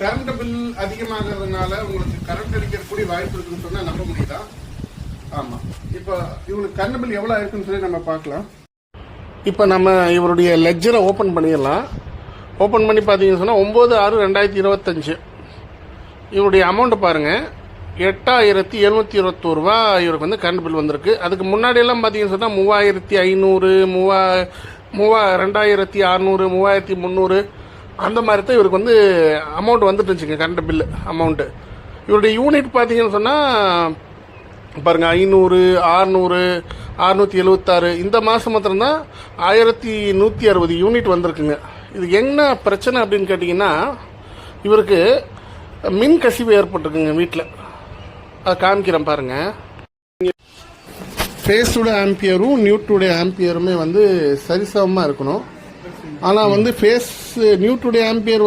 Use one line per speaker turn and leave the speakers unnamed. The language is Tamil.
கரண்ட் பில் அதிகமாகிறதுனால உங்களுக்கு கரண்ட் அடிக்கக்கூடிய வாய்ப்பு இருக்குன்னு சொன்னா நம்ப முடியுதா? ஆமா. இப்போ இவங்களுக்கு கரண்ட் பில் எவ்வளவு இருக்குன்னு சொல்லி நம்ம பார்க்கலாம். இப்போ நம்ம இவருடைய லெஜரை ஓப்பன் பண்ணிடலாம். ஓப்பன் பண்ணி பார்த்தீங்கன்னு சொன்னால் ஒம்பது ஆறு ரெண்டாயிரத்தி இருபத்தஞ்சு. இவருடைய அமௌண்ட்டை பாருங்கள் எட்டாயிரத்தி எழுநூற்றி இருபத்தோரு ரூபா இவருக்கு வந்து கரண்ட் பில் வந்திருக்கு. அதுக்கு முன்னாடியெல்லாம் பார்த்தீங்கன்னு சொன்னால் மூவாயிரத்தி ஐநூறு மூவா மூவா ரெண்டாயிரத்தி அறநூறு மூவாயிரத்தி முந்நூறு அந்த மாதிரி தான் இவருக்கு வந்து அமௌண்ட் வந்துட்டு இருந்துச்சுங்க கரண்ட் பில்லு அமௌண்ட்டு இவருடைய யூனிட் பார்த்தீங்கன்னு சொன்னால் பாருங்கள் ஐநூறு ஆறுநூறு அறுநூற்றி எழுபத்தாறு இந்த மாதம் மாத்திரம்தான் ஆயிரத்தி நூற்றி அறுபது யூனிட் வந்திருக்குங்க. இது என்ன பிரச்சனை அப்படின்னு கேட்டிங்கன்னா இவருக்கு மின் கசிவு ஏற்பட்டிருக்குங்க வீட்டில் அதை காமிக்கிறேன் பாருங்க. ஃபேஸோட ஆம்பியரும் நியூட்டுடைய ஆம்பியருமே வந்து சரிசமமாக இருக்கணும். ஆனால் வந்து ஃபேஸ் நியூ டுடே ஆம்பியர் வந்து